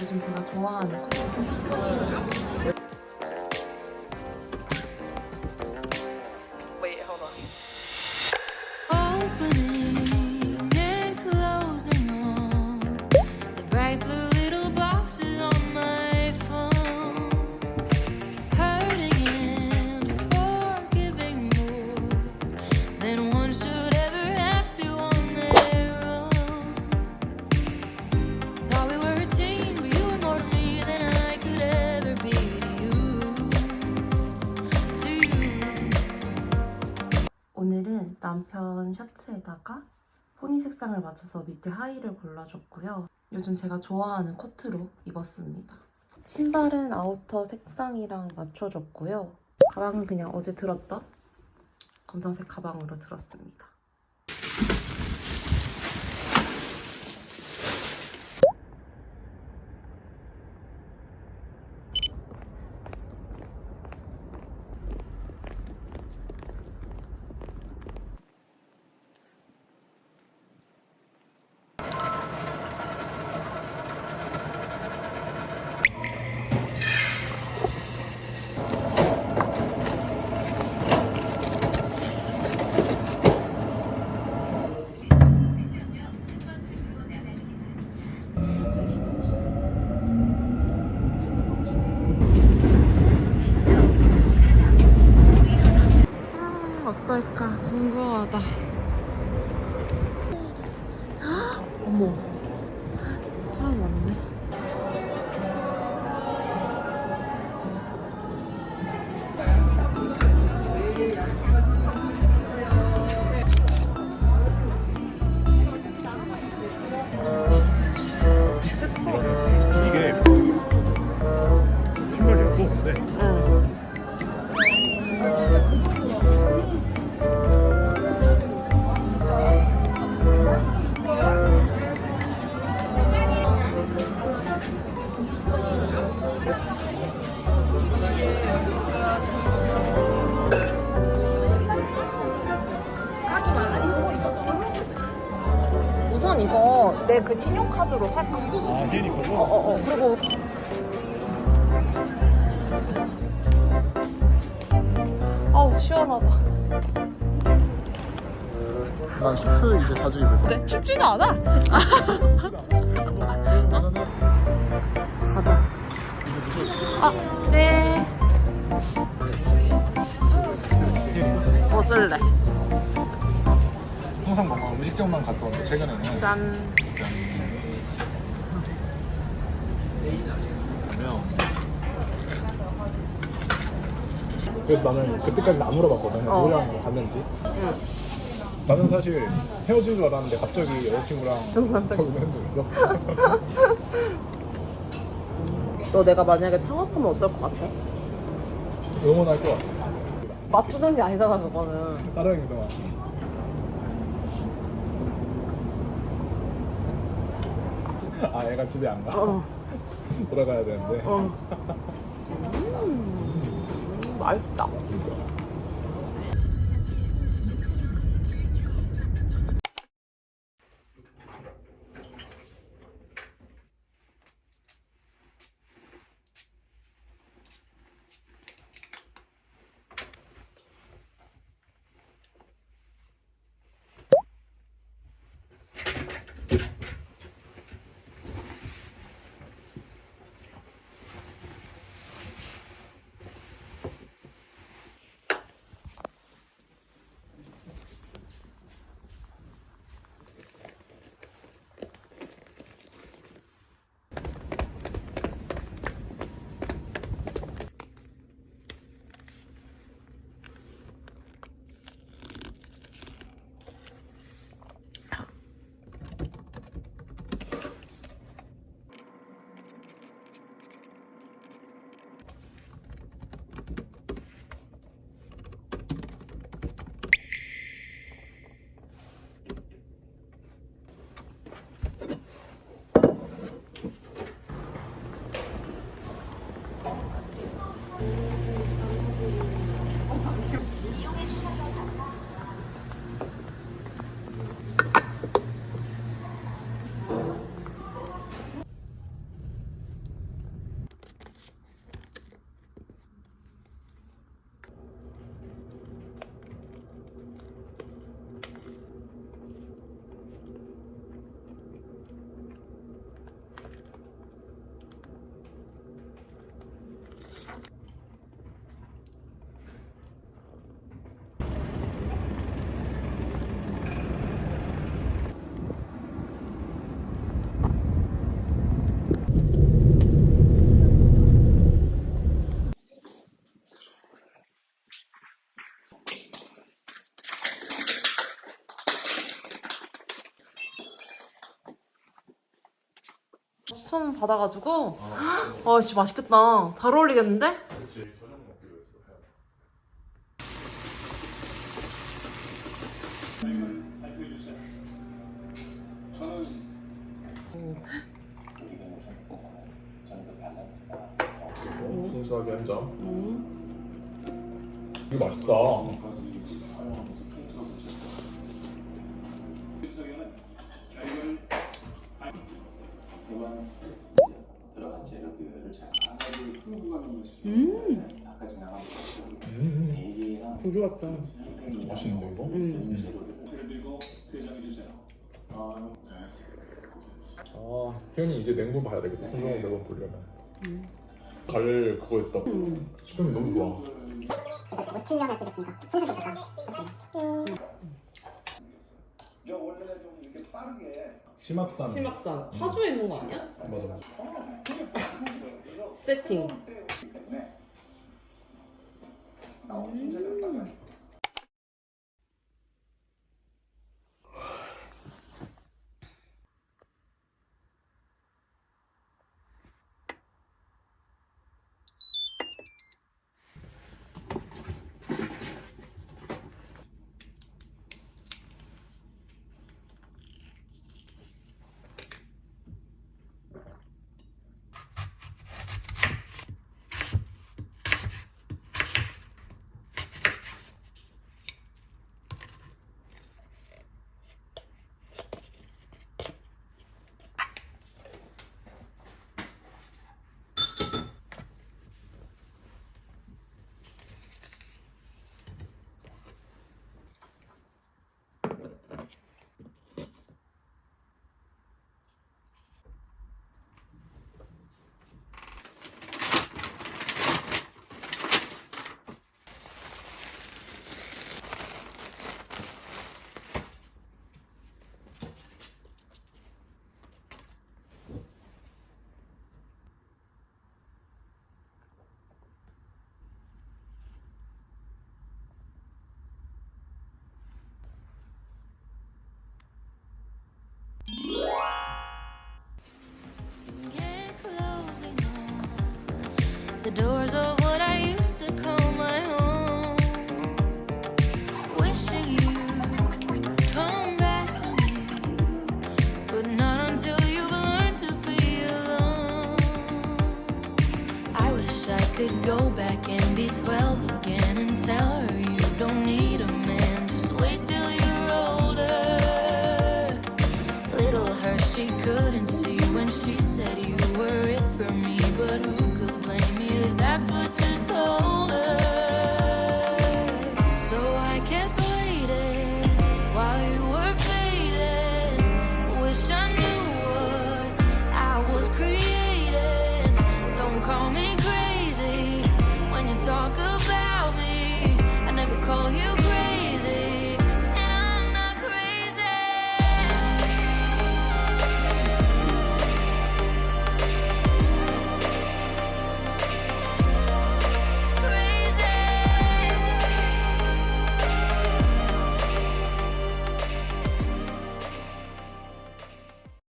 요즘 제가 좋아하는 오늘은 남편 셔츠에다가 포니 색상을 맞춰서 밑에 하의를 골라줬고요. 요즘 제가 좋아하는 코트로 입었습니다. 신발은 아우터 색상이랑 맞춰줬고요. 가방은 그냥 어제 들었던 검정색 가방으로 들었습니다. 어떨까 궁금하다. 내 그 신용카드로 살까? 아 희연이 거죠? 어어어. 그리고 아우 시원하다. 난 슈트 이제 자주 입을 거야. 네, 춥지도 않아. 가자. 아 네. 벗을래. 항상 뭔가 음식점만 갔었는데 최근에는. 짠 그래서 나는 그때까지는 안 물어봤거든 어. 누구랑 갔는지 나는 사실 헤어진 줄 알았는데 갑자기 여자친구랑 응원적 저기 있어. 맨도 있어 너 내가 만약에 창업하면 어떨 것 같아? 응원할 것 같아 맞추는 게 아니잖아 그거는 따라하기도 아, 애가 집에 안 가. 어. 돌아가야 되는데. 어. 음, 맛있다 추천 받아가지고 아 진짜 맛있겠다. 잘 어울리겠는데? 그치 저녁 먹기로 했어 어, 순수하게 한 점. 이거 맛있다. 들어간 재료들을 잘 가지고 풍부한 것이 음. 아까 지나간 음, 부드럽다. 맛있는데 이거? 음. 아, 아, 혜연이 이제 냉부 봐야 되겠다. 손정호 매번 보려면. 갈 그거 했다. 식감이 너무 좋아. 진짜 57년에 쓰셨으니까 순수했겠다. 저 원래 좀 이렇게 빠르게 심학산. 심학산 파주에 있는 거 아니야? 맞아. 세팅. The doors of what I used to call my home. Wishing you'd come back to me, but not until you've learned to be alone. I wish I could go back and be 12